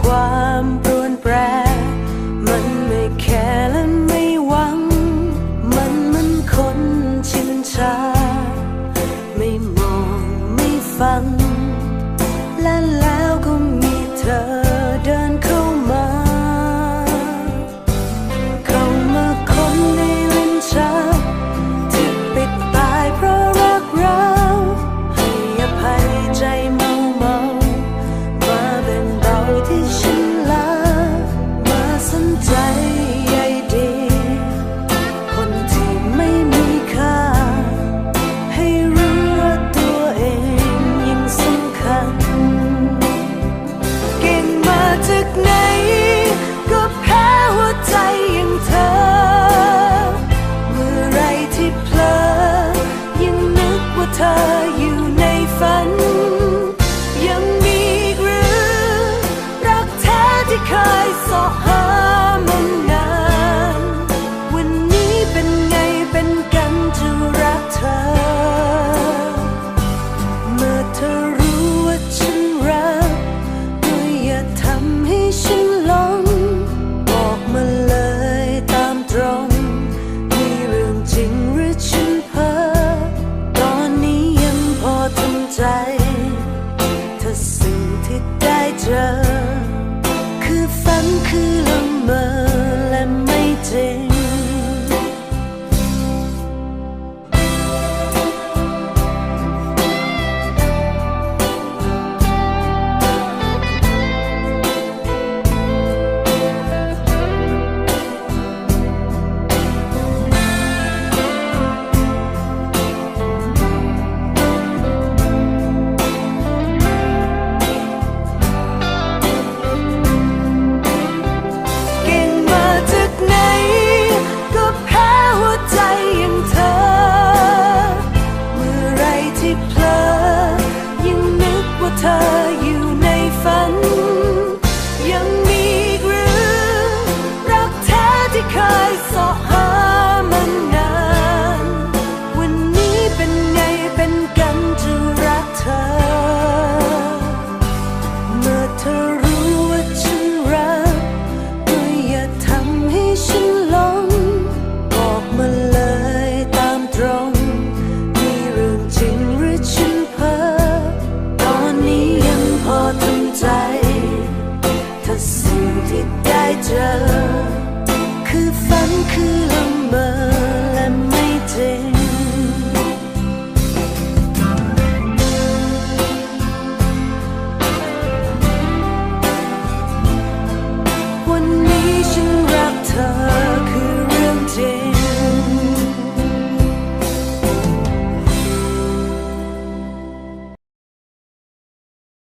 ความปรวนแปร มันไม่แค่และไม่หวัง มันมันคนชินชา ไม่มองไม่ฟัง ใจเธอสิ่งที่ได้เจอ คือฝันคือลม คือฝันคือละเมอและไม่จริงวันนี้ฉันรักเธอ